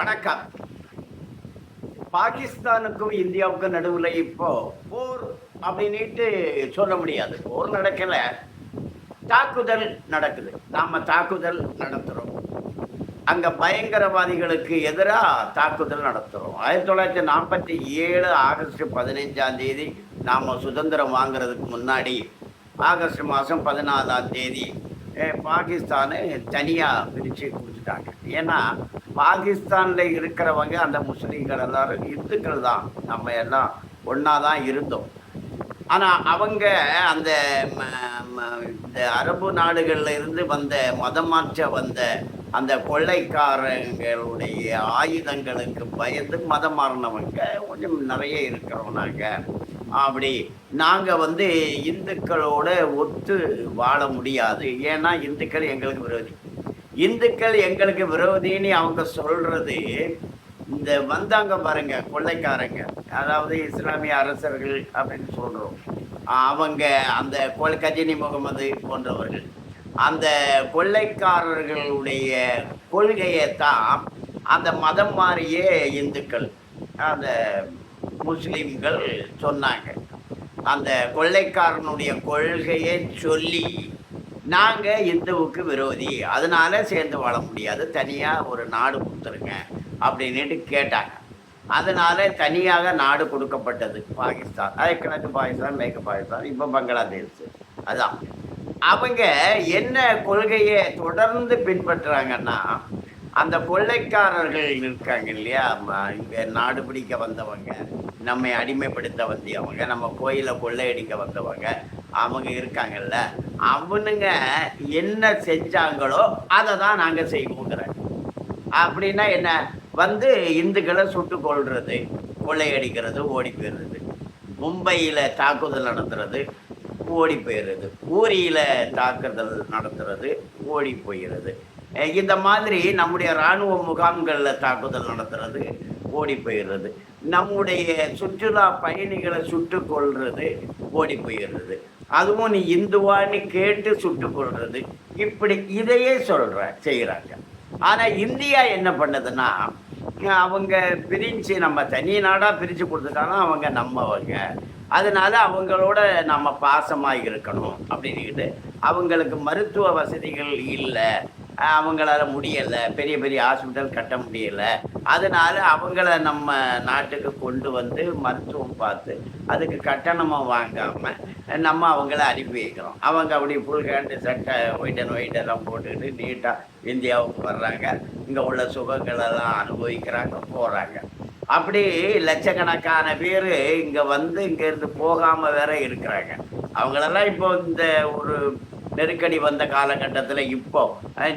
வணக்கம். பாகிஸ்தானுக்கும் இந்தியாவுக்கும் நடுவில் இப்போ போர் அப்படின்ட்டு சொல்ல முடியாது. போர் நடக்கல. தாக்குதல் நடக்குது. நாம தாக்குதல் நடத்துகிறோம் அங்க பயங்கரவாதிகளுக்கு எதிராக தாக்குதல் நடத்துகிறோம் ஆயிரத்தி தொள்ளாயிரத்தி நாற்பத்தி ஏழு ஆகஸ்ட் பதினைஞ்சாம் தேதி நாம் சுதந்திரம் வாங்குறதுக்கு முன்னாடி ஆகஸ்ட் மாதம் பதினாலாம் தேதி பாகிஸ்தானை தனியாக பிரித்து கொடுத்துட்டாங்க. ஏன்னா பாகிஸ்தானில் இருக்கிறவங்க அந்த முஸ்லீம்கள் எல்லாரும் இந்துக்கள் தான். நம்ம எல்லாம் ஒன்றா தான் இருந்தோம். ஆனால் அவங்க அந்த ம- ம- இந்த அரபு நாடுகளில் இருந்து வந்த மதம் மாற்ற வந்த அந்த கொள்ளைக்காரங்களுடைய ஆயுதங்களுக்கு பயந்து மதம் மாறினவங்க கொஞ்சம் நிறைய இருக்கிறோம் நாங்கள் அப்படி நாங்கள் வந்து இந்துக்களோட ஒத்து வாழ முடியாது. ஏன்னா இந்துக்கள் எங்களுக்கு விரோதி. இந்துக்கள் எங்களுக்கு விரோதின்னு அவங்க சொல்கிறது இந்த வந்தாங்க பாருங்க கொள்ளைக்காரங்க. அதாவது இஸ்லாமிய அரசர்கள் அப்படின்னு சொல்கிறோம் அவங்க அந்த கொல் கஜினி முகமது போன்றவர்கள். அந்த கொள்ளைக்காரர்களுடைய கொள்கையை தான் அந்த மதம் மாறியே இந்துக்கள். அந்த முஸ்லிம்கள் சொன்னாங்க. அந்த கொள்ளைக்காரனுடைய கொள்கையை சொல்லி நாங்கள் இந்துவுக்கு விரோதி. அதனால சேர்ந்து வாழ முடியாது. தனியாக ஒரு நாடு கொடுத்துருங்க அப்படின்னுட்டு கேட்டாங்க. அதனால தனியாக நாடு கொடுக்கப்பட்டது. பாகிஸ்தான். அது கிழக்கு பாகிஸ்தான் மேற்கு பாகிஸ்தான் இப்போ பங்களாதேஷ். அதான். அவங்க என்ன கொள்கையை தொடர்ந்து பின்பற்றுறாங்கன்னா அந்த கொள்ளைக்காரர்கள் இருக்காங்க இல்லையா? இங்கே நாடு பிடிக்க வந்தவங்க. நம்மை அடிமைப்படுத்த வந்தவங்க நம்ம கோயிலை கொள்ளையடிக்க வந்தவங்க அவங்க இருக்காங்கல்ல அவனுங்க என்ன செஞ்சாங்களோ அதை தான் நாங்கள் செய்வோங்கிறாங்க. அப்படின்னா என்ன? வந்து இந்துக்களை சுட்டு கொள்றது கொள்ளையடிக்கிறது ஓடி போயிடுறது. மும்பையில் தாக்குதல் நடத்துறது ஓடி போயிடுறது. ஊரியில் தாக்குதல் நடத்துறது ஓடி போயிடுறது. இந்த மாதிரி நம்முடைய இராணுவ முகாம்களில் தாக்குதல் நடத்துறது ஓடி போயிடுறது நம்முடைய சுற்றுலா பயணிகளை சுட்டு கொள்வது ஓடி போயிடுறது அதுவும் நீ இந்துவான்னு கேட்டு சுட்டு கொள்வது இப்படி இதையே சொல்கிற செய்கிறாங்க ஆனால் இந்தியா என்ன பண்ணுதுன்னா அவங்க பிரிஞ்சு நம்ம தனி நாடாக பிரித்து கொடுத்துட்டாலும் அவங்க நம்மவங்க. அதனால அவங்களோட நம்ம பாசமாக இருக்கணும் அப்படின்னுக்கிட்டு அவங்களுக்கு மருத்துவ வசதிகள் இல்லை. அவங்களால முடியலை பெரிய பெரிய ஹாஸ்பிட்டல் கட்ட முடியலை. அதனால் அவங்கள நம்ம நாட்டுக்கு கொண்டு வந்து மருத்துவம் பார்த்து அதுக்கு கட்டணமாக வாங்காமல் நம்ம அவங்கள அனுப்பி வைக்கிறோம். அவங்க அப்படி ஃபுல் ஹேண்டு சட்டை ஒயிட் அண்ட் ஒயிட் எல்லாம் போட்டுக்கிட்டு நீட்டாக இந்தியாவுக்கு வர்றாங்க. இங்கே உள்ள சுகங்களெல்லாம் அனுபவிக்கிறாங்க போகிறாங்க அப்படி லட்சக்கணக்கான பேர் இங்கே வந்து இங்கேருந்து போகாமல் வேற இருக்கிறாங்க. அவங்களெல்லாம் இப்போ இந்த ஒரு நெருக்கடி வந்த காலகட்டத்தில் இப்போ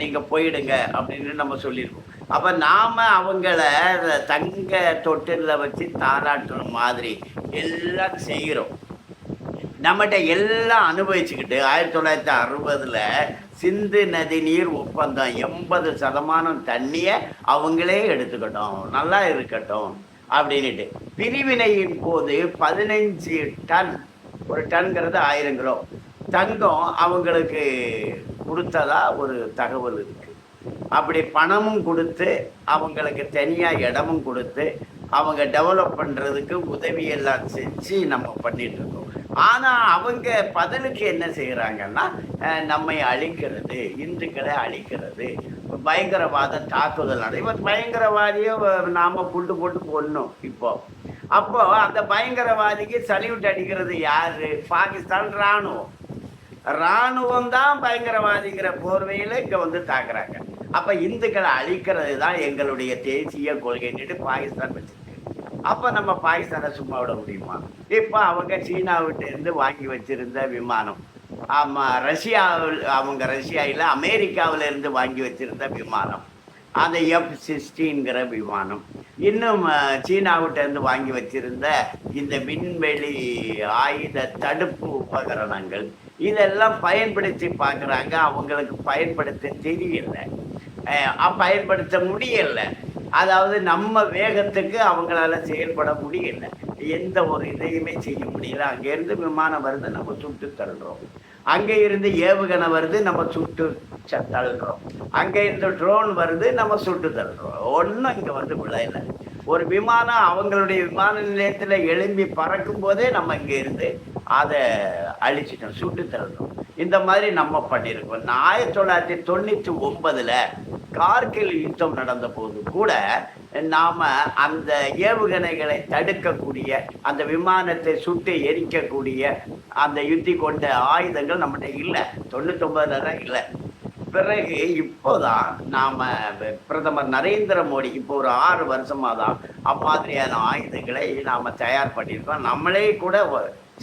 நீங்கள் போயிடுங்க அப்படின்னு நம்ம சொல்லியிருக்கோம் அப்போ நாம் அவங்கள தங்க தொட்டிலில் வச்சு தாராட்டுற மாதிரி எல்லாம் செய்கிறோம். நம்மகிட்ட எல்லாம் அனுபவிச்சுக்கிட்டு ஆயிரத்தி தொள்ளாயிரத்தி அறுபதில் சிந்து நதி நீர் ஒப்பந்தம் எண்பது சதமானம் தண்ணியை அவங்களே எடுத்துக்கட்டும் நல்லா இருக்கட்டும் அப்படின்னுட்டு. பிரிவினையின் போது பதினஞ்சு டன் ஒரு டன்கிறது ஆயிரம் கிலோ. தங்கம் அவங்களுக்கு கொடுத்ததா ஒரு தகவல் இருக்கு. அப்படி பணமும் கொடுத்து அவங்களுக்கு தனியாக இடமும் கொடுத்து அவங்க டெவலப் பண்ணுறதுக்கு உதவியெல்லாம் செஞ்சு நம்ம பண்ணிகிட்ருக்கோம் ஆனால் அவங்க பதிலுக்கு என்ன செய்கிறாங்கன்னா நம்மை அழிக்கிறது இந்துக்களை அழிக்கிறது பயங்கரவாத தாக்குதல் நட இவன் பயங்கரவாதியை நாம் குண்டு போட்டு போடணும் இப்போ. அப்போ அந்த பயங்கரவாதிக்கு சல்யூட் அடிக்கிறது யார்? பாகிஸ்தான் ராணுவம். ராணுவம் தான் பயங்கரவாதிங்கிற போர்வையில் இங்கே வந்து தாக்குறாங்க. அப்போ இந்துக்களை அழிக்கிறது தான் எங்களுடைய தேசிய கொள்கைன்னுட்டு பாகிஸ்தான் வச்சிருக்கு. அப்போ நம்ம பாகிஸ்தானை சும்மா விட முடியுமா? இப்போ அவங்க சீனாவிட்டேருந்து வாங்கி வச்சிருந்த விமானம். ஆமாம் ரஷ்யாவில் அவங்க ரஷ்யாவில் அமெரிக்காவில் இருந்து வாங்கி வச்சிருந்த விமானம். அந்த எஃப் சிக்ஸ்டீன்கிற விமானம். இன்னும் சீனாவிட்டேருந்து வாங்கி வச்சிருந்த இந்த விண்வெளி ஆயுத தடுப்பு உபகரணங்கள் இதெல்லாம் பயன்படுத்தி பார்க்குறாங்க. அவங்களுக்கு பயன்படுத்த தெரியல. பயன்படுத்த முடியல. அதாவது நம்ம வேகத்துக்கு அவங்களால செயல்பட முடியல. எந்த ஒரு இதையுமே செய்ய முடியல. அங்கேருந்து விமானம் வருது நம்ம சுட்டு தள்ளுறோம். அங்கே இருந்து ஏவுகணை வருது நம்ம சுட்டு ச- தள்ளுறோம். அங்கே இருந்து ட்ரோன் வருது நம்ம சுட்டு தள்ளுறோம். ஒன்றும் இங்கே வந்து விளையல ஒரு விமானம் அவங்களுடைய விமான நிலையத்தில் எழும்பி பறக்கும் போதே நம்ம இங்கே இருந்து அதை அழிச்சிட்டோம் சுட்டு தரணும் இந்த மாதிரி நம்ம பண்ணியிருக்கோம். ஆயிரத்தி தொள்ளாயிரத்தி தொண்ணூற்றி ஒன்பதில் கார்கில் யுத்தம் நடந்த போது கூட நாம் அந்த ஏவுகணைகளை தடுக்கக்கூடிய அந்த விமானத்தை சுட்டு எரிக்கக்கூடிய அந்த யுத்தி கொண்ட ஆயுதங்கள் நம்மகிட்ட இல்லை. தொண்ணூத்தொன்பதுல தான் இல்லை. பிறகு இப்போதான் நாம பிரதமர் நரேந்திர மோடி இப்போ ஒரு ஆறு வருஷமா தான் அம்மாதிரியான ஆயுதங்களை நாம தயார் பண்ணியிருக்கோம். நம்மளே கூட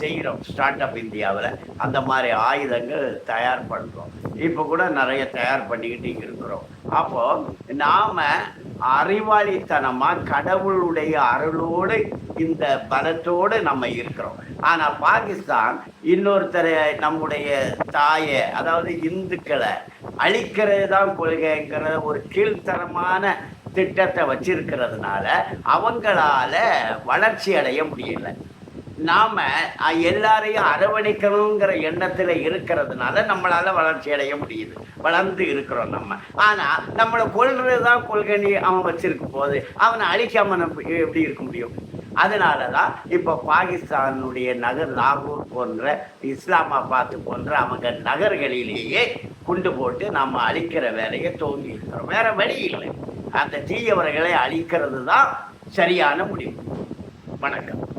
செய்கிறோம். ஸ்டார்ட் அப் இந்தியாவில் அந்த மாதிரி ஆயுதங்கள் தயார் பண்ணுறோம் இப்போ கூட நிறைய தயார் பண்ணிக்கிட்டு இருக்கிறோம். அப்போ நாம அறிவாளித்தனமாக கடவுளுடைய அருளோடு இந்த பலத்தோடு நம்ம இருக்கிறோம். ஆனால் பாகிஸ்தான் இன்னொருத்தரை நம்முடைய தாயை அதாவது இந்துக்களை அழிக்கிறது தான் கொள்கைங்கிற ஒரு கீழ்த்தரமான திட்டத்தை வச்சிருக்கிறதுனால அவங்களால வளர்ச்சி அடைய முடியல. நாம எல்லாரையும் அரவணைக்கணுங்கிற எண்ணத்துல இருக்கிறதுனால நம்மளால வளர்ச்சி அடைய முடியுது. வளர்ந்து இருக்கிறோம் நம்ம. ஆனா நம்மளை கொள்றதுதான் கொள்கை அவன் வச்சிருக்கும் போது அவனை அழிக்காம நம்ம எப்படி இருக்க முடியும்? அதனால தான் இப்போ பாகிஸ்தானுடைய நகர் லாகூர் போன்ற இஸ்லாமாபாத் போன்ற அவங்க நகர்களிலேயே குண்டு போட்டு நம்ம அழிக்கிற வேலையை தோங்கி இருக்கிறோம். வேற வழி இல்லை. அந்த தீயவர்களை அழிக்கிறது தான் சரியான முடிவு. வணக்கம்.